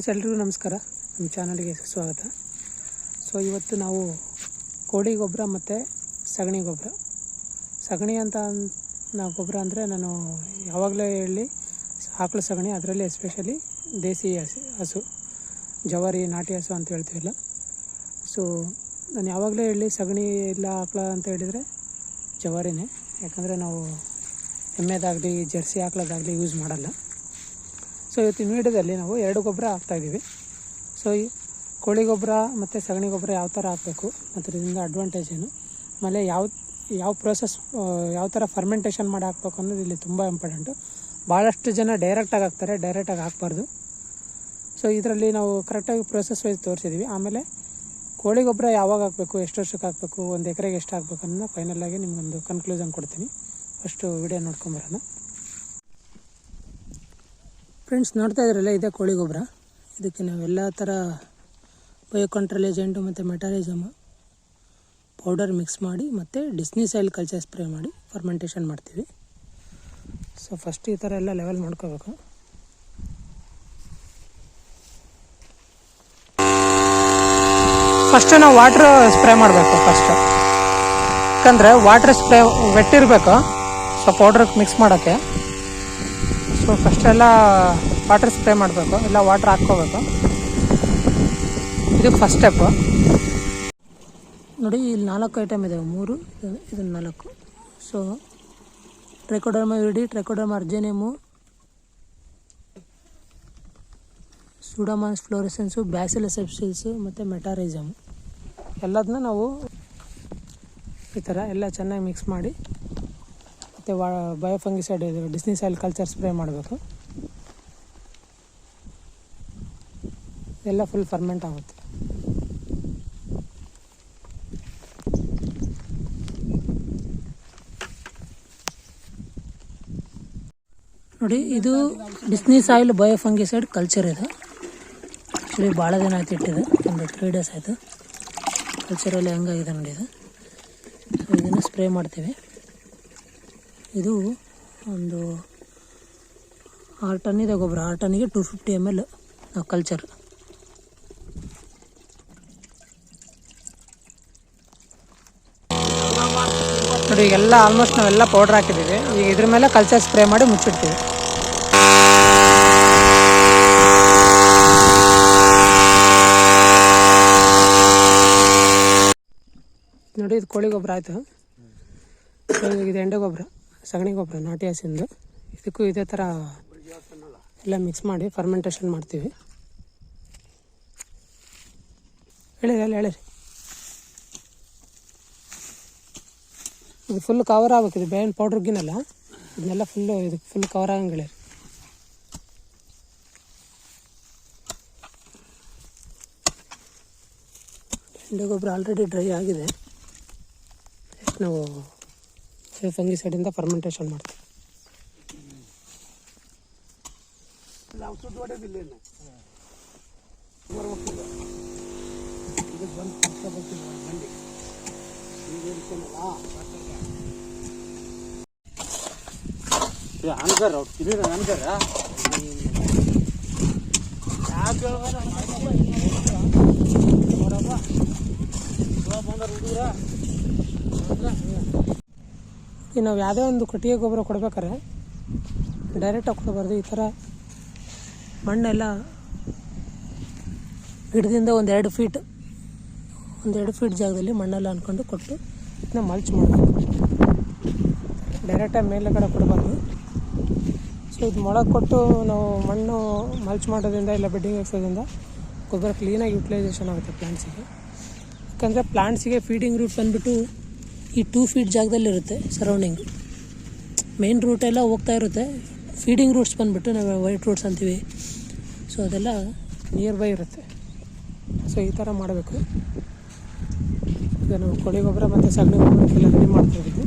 Friends, ಎಲ್ರಿಗೂ ನಮಸ್ಕಾರ. ನಮ್ಮ ಚಾನಲ್ಗೆ ಸ್ವಾಗತ. ಸೊ ಇವತ್ತು ನಾವು ಕೋಳಿ ಗೊಬ್ಬರ ಮತ್ತು ಸಗಣಿ ಗೊಬ್ಬರ. ಸಗಣಿ ಅಂತ ನಾವು ಗೊಬ್ಬರ ಅಂದರೆ ನಾನು ಯಾವಾಗಲೇ ಹೇಳಿ ಆಕಳು ಸಗಣಿ, ಅದರಲ್ಲಿ ಎಸ್ಪೆಷಲಿ ದೇಸಿ ಹಸು ಹಸು, ಜವಾರಿ, ನಾಟಿ ಹಸು ಅಂತ ಹೇಳ್ತೀವಲ್ಲ. ಸೊ ನಾನು ಯಾವಾಗಲೇ ಹೇಳಿ ಸಗಣಿ ಇಲ್ಲ ಆಕಳ ಅಂತ ಹೇಳಿದರೆ ಜವಾರಿನೇ. ಯಾಕಂದರೆ ನಾವು ಎಮ್ಮೆದಾಗಲಿ, ಜರ್ಸಿ ಆಕಳದಾಗಲಿ ಯೂಸ್ ಮಾಡಲ್ಲ. ಸೊ ಇವತ್ತಿನ ವಿಡಿಯೋದಲ್ಲಿ ನಾವು ಎರಡು ಗೊಬ್ಬರ ಹಾಕ್ತಾಯಿದ್ದೀವಿ ಸೊ ಈ ಕೋಳಿ ಗೊಬ್ಬರ ಮತ್ತು ಸಗಣಿ ಗೊಬ್ಬರ ಯಾವ ಥರ ಹಾಕಬೇಕು ಮತ್ತು ಇದರಿಂದ ಅಡ್ವಾಂಟೇಜ್ ಏನು? ಆಮೇಲೆ ಯಾವ ಯಾವ ಪ್ರೋಸೆಸ್ ಯಾವ ಥರ ಫರ್ಮೆಂಟೇಷನ್ ಮಾಡಿ ಹಾಕ್ಬೇಕು ಅನ್ನೋದು ಇಲ್ಲಿ ತುಂಬ ಇಂಪಾರ್ಟೆಂಟು ಭಾಳಷ್ಟು ಜನ ಡೈರೆಕ್ಟಾಗಿ ಹಾಕ್ತಾರೆ ಡೈರೆಕ್ಟಾಗಿ ಹಾಕ್ಬಾರ್ದು. ಸೊ ಇದರಲ್ಲಿ ನಾವು ಕರೆಕ್ಟಾಗಿ ಪ್ರೋಸೆಸ್ ವೈಸ್ ತೋರಿಸಿದ್ದೀವಿ ಆಮೇಲೆ ಕೋಳಿ ಗೊಬ್ಬರ ಯಾವಾಗ ಹಾಕಬೇಕು, ಎಷ್ಟು ವರ್ಷಕ್ಕೆ ಹಾಕಬೇಕು, ಒಂದು ಎಕರೆಗೆ ಎಷ್ಟು ಹಾಕ್ಬೇಕು ಅನ್ನೋ ಫೈನಲಾಗಿ ನಿಮಗೊಂದು ಕನ್ಕ್ಲೂಷನ್ ಕೊಡ್ತೀನಿ. ಫಸ್ಟು ವಿಡಿಯೋ ನೋಡ್ಕೊಂಬರೋಣ ಫ್ರೆಂಡ್ಸ್ ನೋಡ್ತಾ ಇದ್ರಲ್ಲ, ಇದೆ ಕೋಳಿ ಗೊಬ್ಬರ. ಇದಕ್ಕೆ ಎಲ್ಲ ಥರ ಬಯೋ ಕಂಟ್ರೋಲ್ ಏಜೆಂಟು ಮತ್ತು ಮೆಟಾಲಿಸಮ್ ಪೌಡರ್ ಮಿಕ್ಸ್ ಮಾಡಿ ಮತ್ತು ಡಿಸ್ನಿ ಸೈಲ್ ಕಲ್ಚರ್ ಸ್ಪ್ರೇ ಮಾಡಿ ಫರ್ಮೆಂಟೇಷನ್ ಮಾಡ್ತೀವಿ. ಸೊ ಫಸ್ಟ್ ಈ ಥರ ಎಲ್ಲ ಲೆವೆಲ್ ಮಾಡ್ಕೋಬೇಕು. ಫಸ್ಟ್ ನಾವು ವಾಟ್ರ್ ಸ್ಪ್ರೇ ಮಾಡಬೇಕು ಫಸ್ಟ್ ಯಾಕಂದರೆ ವಾಟ್ರ್ ಸ್ಪ್ರೇ ವೆಟ್ಟಿರಬೇಕು ಸೊ ಪೌಡ್ರಿಗೆ ಮಿಕ್ಸ್ ಮಾಡೋಕ್ಕೆ. ಸೊ ಫಸ್ಟ್ ಎಲ್ಲ ವಾಟರ್ ಸ್ಪ್ರೇ ಮಾಡಬೇಕು. ಇಲ್ಲ ವಾಟ್ರ್ ಹಾಕ್ಕೋಬೇಕು. ಇದು ಫಸ್ಟ್ ಸ್ಟೆಪ್ಪು ನೋಡಿ, ಇಲ್ಲಿ ನಾಲ್ಕು ಐಟಮ್ ಇದೆ ಮೂರು, ಇದು- ನಾಲ್ಕು. ಸೊ ಟ್ರೆಕೋಡರ್ಮ ಇಡಿ Trichoderma harzianum Pseudomonas fluorescens Bacillus subtilis ಮತ್ತು ಮೆಟಾರೈಸಮು ಎಲ್ಲದನ್ನ ನಾವು ಈ ಥರ ಎಲ್ಲ ಚೆನ್ನಾಗಿ ಮಿಕ್ಸ್ ಮಾಡಿ ಮತ್ತು ವಾ ಬಯೋಫಂಗಿಸೈಡ್ ಇದು ಡಿಸ್ನಿ ಸೈಲ್ ಕಲ್ಚರ್ ಸ್ಪ್ರೇ ಮಾಡಬೇಕು. ಎಲ್ಲ ಫುಲ್ ಫರ್ಮೆಂಟ್ ಆಗುತ್ತೆ. ನೋಡಿ, ಇದು ಡಿಸ್ನಿ ಸಾಯಿಲ್ ಬಯೋಫಂಗಿಸೈಡ್ ಕಲ್ಚರ್ ಇದು. ಆ್ಯಕ್ಚುಲಿ ಭಾಳ ದಿನ ಆಯ್ತು ಇಟ್ಟಿದೆ ಒಂದು ತ್ರೀ ಡೇಸ್ ಆಯಿತು. ಕಲ್ಚರಲ್ಲಿ ಹೆಂಗಾಗಿದೆ ನೋಡಿ ಇದು. ಇದನ್ನು ಸ್ಪ್ರೇ ಮಾಡ್ತೀವಿ. ಇದು ಒಂದು ಆರು ಟನ್ ಇದೆ ಗೊಬ್ಬರ. ಆರು ಟನ್ನಿಗೆ ಟು ಫಿಫ್ಟಿ ಎಂ ಎಲ್ ನಾವು ಕಲ್ಚರ್ ನೋಡಿ ಎಲ್ಲ ಆಲ್ಮೋಸ್ಟ್ ನಾವೆಲ್ಲ ಪೌಡ್ರ್ ಹಾಕಿದ್ದೀವಿ. ಈಗ ಇದ್ರ ಮೇಲೆ ಕಲ್ಚರ್ ಸ್ಪ್ರೇ ಮಾಡಿ ಮುಚ್ಚಿಡ್ತೀವಿ. ನೋಡಿ, ಇದು ಕೋಳಿ ಗೊಬ್ಬರ ಆಯಿತು. ಇದು ಎಂಡೆ ಗೊಬ್ಬರ. ಸಗಣಿ ಗೊಬ್ಬರ, ನಾಟಿ ಹಸಿಂದು. ಇದಕ್ಕೂ ಇದೇ ಥರ ಎಲ್ಲ ಮಿಕ್ಸ್ ಮಾಡಿ ಫರ್ಮೆಂಟೇಷನ್ ಮಾಡ್ತೀವಿ. ಹೇಳಿರಿ ಅಲ್ಲಿ ಹೇಳಿರಿ ಇದು ಫುಲ್ ಕವರ್ ಆಗ್ಬೇಕು, ಇದು ಬೇವಿನ ಪೌಡ್ರಿಗಿನಲ್ಲ ಇದನ್ನೆಲ್ಲ ಫುಲ್ಲು ಇದು ಫುಲ್ ಕವರ್ ಆಗಂಗೆ ಹೇಳಿರಿ ಎಂಡೆ ಗೊಬ್ಬರ ಆಲ್ರೆಡಿ ಡ್ರೈ ಆಗಿದೆ. ನಾವು ಫಂಗಿ ಸೈಡಿಂದ ಫರ್ಮೆಂಟೇಷನ್ ಮಾಡ್ತೀವಿ. ಅನ್ಕರ್ ಅವ್ರು ತಿನ್ನೀರ ಅನ್ಕರ ಈಗ ನಾವು ಯಾವುದೇ ಒಂದು ಕೊಟ್ಟಿಗೆ ಗೊಬ್ಬರ ಕೊಡ್ಬೇಕಾರೆ ಡೈರೆಕ್ಟಾಗಿ ಕೊಡಬಾರ್ದು ಈ ಥರ ಮಣ್ಣೆಲ್ಲ ಗಿಡದಿಂದ ಒಂದೆರಡು ಫೀಟ್ ಒಂದೆರಡು ಫೀಟ್ ಜಾಗದಲ್ಲಿ ಮಣ್ಣೆಲ್ಲ ಅಂದ್ಕೊಂಡು ಕೊಟ್ಟು ಇದನ್ನ ಮಲ್ಚ್ ಮಾಡಬೇಕು. ಡೈರೆಕ್ಟಾಗಿ ಮೇಲ್ಗಡೆ ಕೊಡಬಾರ್ದು ಸೊ ಇದು ಮೊಳಗೆ ಕೊಟ್ಟು ನಾವು ಮಣ್ಣು ಮಲ್ಚ್ ಮಾಡೋದ್ರಿಂದ ಇಲ್ಲ ಬೆಡ್ಡಿಂಗ್ ಹಾಕ್ಸೋದ್ರಿಂದ ಗೊಬ್ಬರ ಕ್ಲೀನಾಗಿ ಯುಟಿಲೈಸೇಷನ್ ಆಗುತ್ತೆ ಪ್ಲ್ಯಾಂಟ್ಸಿಗೆ ಯಾಕಂದರೆ ಪ್ಲ್ಯಾಂಟ್ಸಿಗೆ ಫೀಡಿಂಗ್ ರೂಟ್ ಬಂದುಬಿಟ್ಟು ಈ ಟೂ ಫೀಟ್ ಜಾಗದಲ್ಲಿರುತ್ತೆ ಸರೌಂಡಿಂಗ್ ಮೇನ್ ರೂಟ್ ಎಲ್ಲ ಹೋಗ್ತಾ ಇರುತ್ತೆ. ಫೀಡಿಂಗ್ ರೂಟ್ಸ್ ಬಂದುಬಿಟ್ಟು ನಾವು ವೈಟ್ ರೂಟ್ಸ್ ಅಂತೀವಿ. ಸೊ ಅದೆಲ್ಲ ನಿಯರ್ ಬೈ ಇರುತ್ತೆ. ಸೊ ಈ ಥರ ಮಾಡಬೇಕು. ಈಗ ನಾವು ಕೋಳಿ ಗೊಬ್ಬರ ಮತ್ತು ಸಗಣಿ ಗೊಬ್ಬರಕ್ಕೆಲ್ಲ ರೆಡಿ ಮಾಡ್ತಾ ಇದ್ದೀವಿ.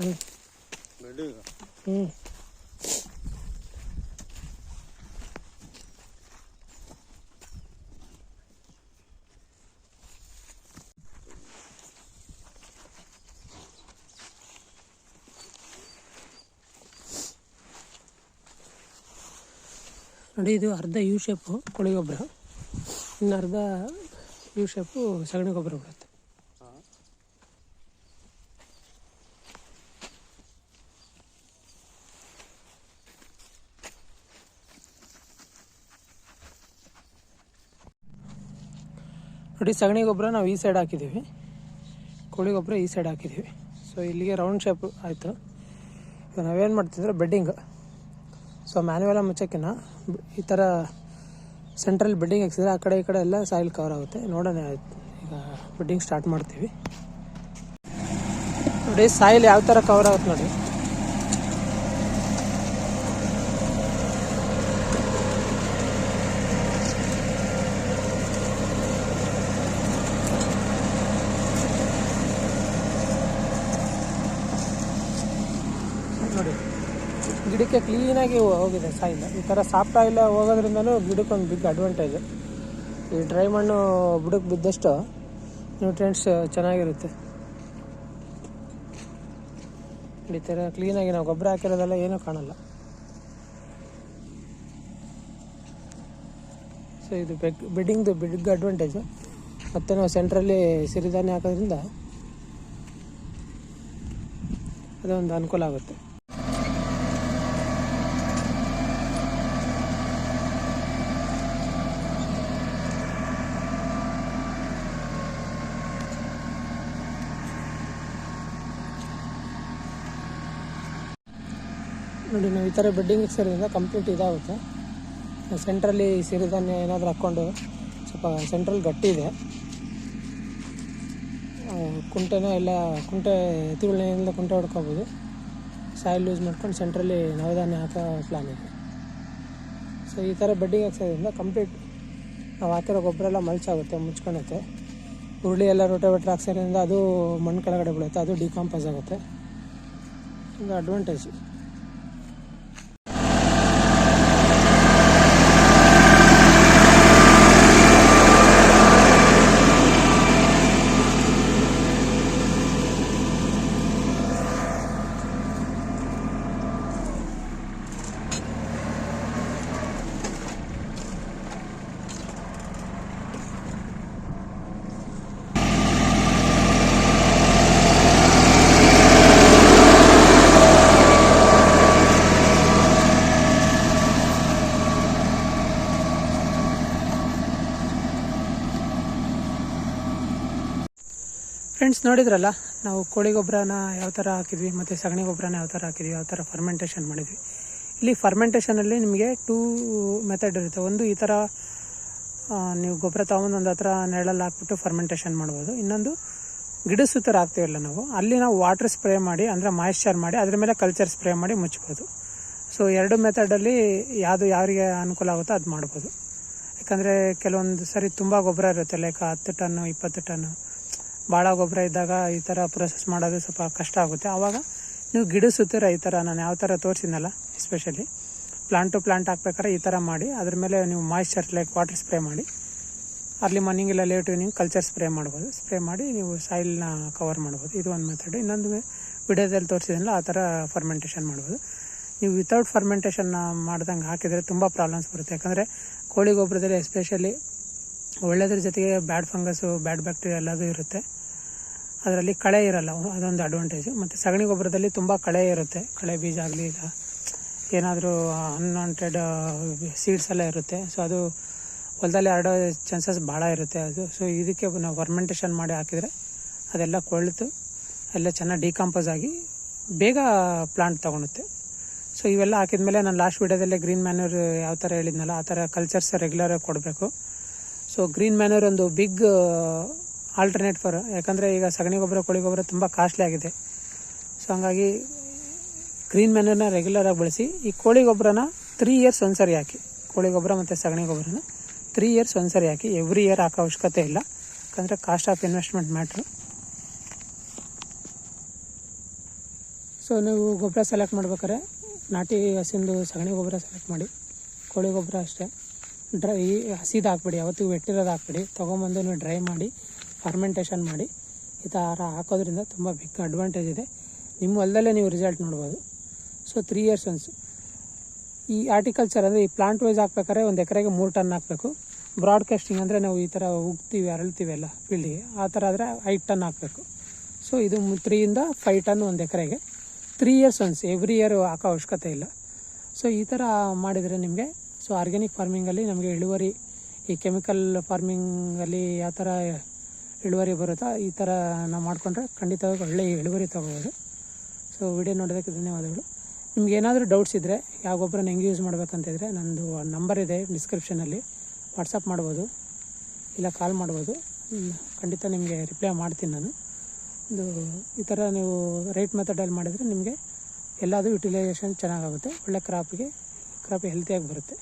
ಹ್ಞೂ ಹ್ಞೂ ನೋಡಿ, ಇದು ಅರ್ಧ ಯು ಶೇಪು ಕೋಳಿ ಗೊಬ್ಬರ. ಇನ್ನು ಅರ್ಧ ಯು ಶೇಪು ಸಗಣಿ ಗೊಬ್ಬರ ಬಿಡುತ್ತೆ ನೋಡಿ, ಸಗಣಿ ಗೊಬ್ಬರ ನಾವು ಈ ಸೈಡ್ ಹಾಕಿದ್ದೀವಿ. ಕೋಳಿ ಗೊಬ್ಬರ ಈ ಸೈಡ್ ಹಾಕಿದ್ದೀವಿ. ಸೊ ಇಲ್ಲಿಗೆ ರೌಂಡ್ ಶೇಪ್ ಆಯಿತು. ನಾವೇನು ಮಾಡ್ತಿದ್ರೆ ಬೆಡ್ಡಿಂಗ್ ಸೊ ಮ್ಯಾನ್ಯುವಲ ಮುಚ್ಚೋಕ್ಕಿಂತ ಬ್- ಈ ಥರ ಸೆಂಟ್ರಲ್ ಬಿಲ್ಡಿಂಗ್ ಹಾಕ್ಸಿದ್ರೆ ಆ ಕಡೆ ಈ ಕಡೆ ಎಲ್ಲ ಸಾಯಿಲ್ ಕವರ್ ಆಗುತ್ತೆ. ನೋಡೋಣ ಈಗ ಬಿಲ್ಡಿಂಗ್ ಸ್ಟಾರ್ಟ್ ಮಾಡ್ತೀವಿ. ನೋಡಿ ಸಾಯಿಲ್ ಯಾವ ಥರ ಕವರ್ ಆಗುತ್ತೆ ನೋಡಿ. ಗಿಡಕ್ಕೆ ಕ್ಲೀನಾಗಿ ಹೋಗಿದೆ ಸಾಯಿಲ್. ಈ ಥರ ಸಾಫ್ಟ್ ಆಯಿಲ್ ಹೋಗೋದ್ರಿಂದನೂ ಗಿಡಕ್ಕೆ ಒಂದು ಬಿಗ್ ಅಡ್ವಾಂಟೇಜ್ ಈ ಡ್ರೈ ಮಣ್ಣು ಬುಡಕ್ಕೆ ಬಿದ್ದಷ್ಟು ನ್ಯೂಟ್ರಿಯೆಂಟ್ಸ್ ಚೆನ್ನಾಗಿರುತ್ತೆ. ಈ ಥರ ಕ್ಲೀನಾಗಿ ನಾವು ಗೊಬ್ಬರ ಹಾಕಿರೋದೆಲ್ಲ ಏನೂ ಕಾಣಲ್ಲ. ಸೊ ಇದು ಬೆಗ್ ಬೆಡ್ಡಿಂಗ್ದು ಬಿಗ್ ಅಡ್ವಾಂಟೇಜು ಮತ್ತು ನಾವು ಸೆಂಟ್ರಲ್ಲಿ ಸಿರಿಧಾನ್ಯ ಹಾಕೋದ್ರಿಂದ ಅದೊಂದು ಅನುಕೂಲ ಆಗುತ್ತೆ. ನೋಡಿ, ನಾವು ಈ ಥರ ಬೆಡ್ಡಿಂಗ್ ಸೇರಿದ್ರಿಂದ ಕಂಪ್ಲೀಟ್ ಇದಾಗುತ್ತೆ. ಸೆಂಟ್ರಲ್ಲಿ ಸಿರಿಧಾನ್ಯ ಏನಾದರೂ ಹಾಕ್ಕೊಂಡು ಸ್ವಲ್ಪ ಸೆಂಟ್ರಲ್ ಗಟ್ಟಿ ಇದೆ ಕುಂಟೆನ ಎಲ್ಲ, ಕುಂಟೆ ಎತ್ತುಗಳನ್ನೆಲ್ಲ ಕುಂಟೆ ಹೊಡ್ಕೋಬೋದು. ಸಾಯಿಲ್ ಯೂಸ್ ಮಾಡ್ಕೊಂಡು ಸೆಂಟ್ರಲ್ಲಿ ನವಧಾನ್ಯ ಹಾಕೋ ಪ್ಲ್ಯಾನ್ ಇದೆ. ಸೊ ಈ ಥರ ಬೆಡ್ಡಿಂಗ್ ಹಾಕ್ಸೋದ್ರಿಂದ ಕಂಪ್ಲೀಟ್ ನಾವು ಹಾಕಿರೋ ಗೊಬ್ಬರ ಎಲ್ಲ ಮಲ್ಚಾಗುತ್ತೆ, ಮುಚ್ಕೊಳುತ್ತೆ. ಹುರುಳಿ ಎಲ್ಲ ರೋಟೋವೇಟ್ರ್ ಹಾಕ್ಸೋದ್ರಿಂದ ಅದು ಮಣ್ಣು ಕೆಳಗಡೆ ಬೀಳುತ್ತೆ, ಅದು ಡಿಕಾಂಪೋಸ್ ಆಗುತ್ತೆ. ಒಂದು ಅಡ್ವಾಂಟೇಜ್ ಫ್ರೆಂಡ್ಸ್ ನೋಡಿದ್ರಲ್ಲ? ನಾವು ಕೋಳಿ ಗೊಬ್ಬರನ ಯಾವ ಥರ ಹಾಕಿದ್ವಿ, ಮತ್ತು ಸಗಣಿ ಗೊಬ್ಬರನ ಯಾವ ಥರ ಹಾಕಿದ್ವಿ, ಯಾವ ಥರ ಫರ್ಮೆಂಟೇಷನ್ ಮಾಡಿದ್ವಿ. ಇಲ್ಲಿ ಫರ್ಮೆಂಟೇಷನಲ್ಲಿ ನಿಮಗೆ ಟೂ ಮೆಥಡ್ ಇರುತ್ತೆ. ಒಂದು ಈ ಥರ ನೀವು ಗೊಬ್ಬರ ತೊಗೊಂಡು ಒಂದು ಹತ್ರ ನೆರಳಲ್ಲಿ ಹಾಕ್ಬಿಟ್ಟು ಫರ್ಮೆಂಟೇಷನ್ ಮಾಡ್ಬೋದು. ಇನ್ನೊಂದು ಗಿಡ ಸುತ್ತರ ಹಾಕ್ತೀವಲ್ಲ ನಾವು, ಅಲ್ಲಿ ನಾವು ವಾಟರ್ ಸ್ಪ್ರೇ ಮಾಡಿ, ಅಂದರೆ ಮಾಯಿಶ್ಚರ್ ಮಾಡಿ, ಅದ್ರ ಮೇಲೆ ಕಲ್ಚರ್ ಸ್ಪ್ರೇ ಮಾಡಿ ಮುಚ್ಬೋದು. ಸೊ ಎರಡು ಮೆಥಡಲ್ಲಿ ಯಾವುದು ಯಾರಿಗೆ ಅನುಕೂಲ ಆಗುತ್ತೋ ಅದು ಮಾಡ್ಬೋದು. ಯಾಕಂದರೆ ಕೆಲವೊಂದು ಸರಿ ತುಂಬ ಗೊಬ್ಬರ ಇರುತ್ತೆ ಲೈಕ್ ಹತ್ತು ಟನ್ನು, ಇಪ್ಪತ್ತು ಟನ್ನು. ಭಾಳ ಗೊಬ್ಬರ ಇದ್ದಾಗ ಈ ಥರ ಪ್ರೊಸೆಸ್ ಮಾಡೋದು ಸ್ವಲ್ಪ ಕಷ್ಟ ಆಗುತ್ತೆ. ಆವಾಗ ನೀವು ಗಿಡ ಸುತ್ತೀರ ಈ ಥರ ನಾನು ಯಾವ ಥರ ತೋರಿಸಿದ್ನಲ್ಲ ಎಸ್ಪೆಷಲಿ ಪ್ಲಾಂಟ್ ಟು ಪ್ಲಾಂಟ್ ಹಾಕ್ಬೇಕಾದ್ರೆ ಈ ಥರ ಮಾಡಿ, ಅದ್ರ ಮೇಲೆ ನೀವು ಮಾಯಿಶ್ಚರ್ ಲೈಕ್ ವಾಟರ್ ಸ್ಪ್ರೇ ಮಾಡಿ ಅರ್ಲಿ ಮಾರ್ನಿಂಗ್ ಇಲ್ಲ ಲೇಟ್ ಈವ್ನಿಂಗ್ ಕಲ್ಚರ್ ಸ್ಪ್ರೇ ಮಾಡ್ಬೋದು. ಸ್ಪ್ರೇ ಮಾಡಿ ನೀವು ಸಾಯಿಲ್ನ ಕವರ್ ಮಾಡ್ಬೋದು. ಇದು ಒಂದು ಮೆಥಡ್ ಇನ್ನೊಂದು ವಿಡಿಯೋದಲ್ಲಿ ತೋರಿಸಿದ್ನಲ್ಲ, ಆ ಥರ ಫರ್ಮೆಂಟೇಷನ್ ಮಾಡ್ಬೋದು. ನೀವು ವಿತೌಟ್ ಫರ್ಮೆಂಟೇಷನ್ ಮಾಡ್ದಂಗೆ ಹಾಕಿದರೆ ತುಂಬ ಪ್ರಾಬ್ಲಮ್ಸ್ ಬರುತ್ತೆ. ಯಾಕಂದರೆ ಕೋಳಿ ಗೊಬ್ಬರದಲ್ಲಿ ಎಸ್ಪೆಷಲಿ ಒಳ್ಳೆಯದ್ರ ಜೊತೆಗೆ ಬ್ಯಾಡ್ ಫಂಗಸ್ಸು ಬ್ಯಾಡ್ ಬ್ಯಾಕ್ಟೀರಿಯಾ ಎಲ್ಲದೂ ಇರುತ್ತೆ. ಅದರಲ್ಲಿ ಕಳೆ ಇರಲ್ಲ, ಅದೊಂದು ಅಡ್ವಾಂಟೇಜು ಮತ್ತು ಸಗಣಿ ಗೊಬ್ಬರದಲ್ಲಿ ತುಂಬ ಕಳೆ ಇರುತ್ತೆ. ಕಳೆ ಬೀಜ ಆಗಲಿ, ಇಲ್ಲ ಏನಾದರೂ ಅನ್ವಾಂಟೆಡ್ ಸೀಡ್ಸ್ ಎಲ್ಲ ಇರುತ್ತೆ. ಸೊ ಅದು ಹೊಲದಲ್ಲಿ ಹರಡೋ ಚಾನ್ಸಸ್ ಭಾಳ ಇರುತ್ತೆ ಅದು. ಸೊ ಇದಕ್ಕೆ ನಾವು ಫರ್ಮೆಂಟೇಷನ್ ಮಾಡಿ ಹಾಕಿದರೆ ಅದೆಲ್ಲ ಕೊಳೆತು, ಎಲ್ಲ ಚೆನ್ನಾಗಿ ಡಿಕಾಂಪೋಸ್ ಆಗಿ ಬೇಗ ಪ್ಲಾಂಟ್ ತೊಗೊಳುತ್ತೆ. ಸೊ ಇವೆಲ್ಲ ಹಾಕಿದ ಮೇಲೆ ನಾನು ಲಾಸ್ಟ್ ವೀಡಿಯೋದಲ್ಲೇ ಗ್ರೀನ್ ಮ್ಯಾನ್ಯೂರ್ ಯಾವ ಥರ ಹೇಳಿದ್ನಲ್ಲ, ಆ ಥರ ಕಲ್ಚರ್ಸ್ ರೆಗ್ಯುಲರಾಗಿ ಕೊಡಬೇಕು. ಸೊ ಗ್ರೀನ್ ಮ್ಯಾನ್ಯೂರ್ ಒಂದು ಬಿಗ್ ಆಲ್ಟರ್ನೇಟ್ ಫಾರ್ ಯಾಕಂದರೆ ಈಗ ಸಗಣಿ ಗೊಬ್ಬರ, ಕೋಳಿ ಗೊಬ್ಬರ ತುಂಬ ಕಾಸ್ಟ್ಲಿ ಆಗಿದೆ. ಸೊ ಹಂಗಾಗಿ ಗ್ರೀನ್ ಮ್ಯಾನ್ಯೂರ್ನ ರೆಗ್ಯುಲರಾಗಿ ಬಳಸಿ, ಈ ಕೋಳಿ ಗೊಬ್ಬರನ ತ್ರೀ ಇಯರ್ಸ್ ಒಂದ್ಸರಿ ಹಾಕಿ, ಕೋಳಿ ಗೊಬ್ಬರ ಮತ್ತು ಸಗಣಿ ಗೊಬ್ಬರನ ತ್ರೀ ಇಯರ್ಸ್ ಒಂದ್ಸರಿ ಹಾಕಿ ಎವ್ರಿ ಇಯರ್ ಹಾಕೋ ಅವಶ್ಯಕತೆ ಇಲ್ಲ. ಯಾಕಂದರೆ cost of investment matter so ನೀವು ಗೊಬ್ಬರ ಸೆಲೆಕ್ಟ್ ಮಾಡ್ಬೇಕಾದ್ರೆ ನಾಟಿ ಹಸಿಂದು ಸಗಣಿ ಗೊಬ್ಬರ ಸೆಲೆಕ್ಟ್ ಮಾಡಿ, ಕೋಳಿ ಗೊಬ್ಬರ ಅಷ್ಟೇ. ಡ್ರೈ ಹಸಿದು ಹಾಕ್ಬಿಡಿ, ಯಾವತ್ತಿಗೂ ವೆಟ್ಟಿರೋದು ಹಾಕ್ಬಿಡಿ, ತೊಗೊಂಬಂದು ನೀವು ಡ್ರೈ ಮಾಡಿ ಫರ್ಮೆಂಟೇಷನ್ ಮಾಡಿ ಈ ಥರ ಹಾಕೋದ್ರಿಂದ ತುಂಬ ಬಿಗ್ ಅಡ್ವಾಂಟೇಜ್ ಇದೆ. ನಿಮ್ಮ ಹೊಲದಲ್ಲೇ ನೀವು ರಿಸಲ್ಟ್ ನೋಡ್ಬೋದು. ಸೊ ತ್ರೀ ಇಯರ್ಸ್ ಒನ್ಸ್ ಈ ಆರ್ಟಿಕಲ್ಚರ್ ಅಂದರೆ ಈ ಪ್ಲಾಂಟ್ ವೈಸ್ ಹಾಕ್ಬೇಕಾದ್ರೆ ಒಂದು ಎಕರೆಗೆ ಮೂರು ಟನ್ ಹಾಕಬೇಕು. ಬ್ರಾಡ್ಕಾಸ್ಟಿಂಗ್ ಅಂದರೆ ನಾವು ಈ ಥರ ಉಗ್ತೀವಿ, ಅರಳ್ತೀವಿ ಎಲ್ಲ ಫೀಲ್ಡಿಗೆ ಆ ಥರ ಆದರೆ ಐದು ಟನ್ ಹಾಕಬೇಕು. ಸೊ ಇದು ತ್ರೀಯಿಂದ ಫೈವ್ ಟನ್ ಒಂದು ಎಕರೆಗೆ. Three years once every year ಹಾಕೋ ಅವಶ್ಯಕತೆ ಇಲ್ಲ. ಸೊ ಈ ಥರ ಮಾಡಿದರೆ ನಿಮಗೆ ಸೊ ಆರ್ಗ್ಯಾನಿಕ್ ಫಾರ್ಮಿಂಗಲ್ಲಿ ನಮಗೆ ಇಳುವರಿ, ಈ ಕೆಮಿಕಲ್ ಫಾರ್ಮಿಂಗಲ್ಲಿ ಯಾವ ಥರ ಇಳುವರಿ ಬರುತ್ತಾ, ಈ ಥರ ನಾವು ಮಾಡಿಕೊಂಡ್ರೆ ಖಂಡಿತವಾಗಿ ಒಳ್ಳೆಯ ಇಳುವರಿ ತೊಗೋಬೋದು. ಸೊ ವಿಡಿಯೋ ನೋಡೋದಕ್ಕೆ ಧನ್ಯವಾದಗಳು. ನಿಮ್ಗೆ ಏನಾದರೂ ಡೌಟ್ಸ್ ಇದ್ದರೆ ಯಾವ ಗೊಬ್ಬರನ ಹೆಂಗೆ ಯೂಸ್ ಮಾಡಬೇಕಂತಿದ್ರೆ ನಂದು ನಂಬರ್ ಇದೆ ಡಿಸ್ಕ್ರಿಪ್ಷನಲ್ಲಿ ವಾಟ್ಸಪ್ ಮಾಡ್ಬೋದು, ಇಲ್ಲ ಕಾಲ್ ಮಾಡ್ಬೋದು. ಖಂಡಿತ ನಿಮಗೆ ರಿಪ್ಲೈ ಮಾಡ್ತೀನಿ ನಾನು. ಇದು ಈ ಥರ ನೀವು ರೈಟ್ ಮೆಥಡಲ್ಲಿ ಮಾಡಿದರೆ ನಿಮಗೆ ಎಲ್ಲದೂ ಯುಟಿಲೈಸೇಷನ್ ಚೆನ್ನಾಗಾಗುತ್ತೆ. ಒಳ್ಳೆ ಕ್ರಾಪಿಗೆ ಕ್ರಾಪ್ ಹೆಲ್ತಿಯಾಗಿ ಬರುತ್ತೆ.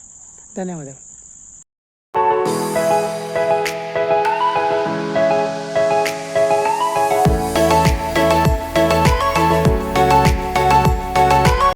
ಧನ್ಯವಾದಗಳು.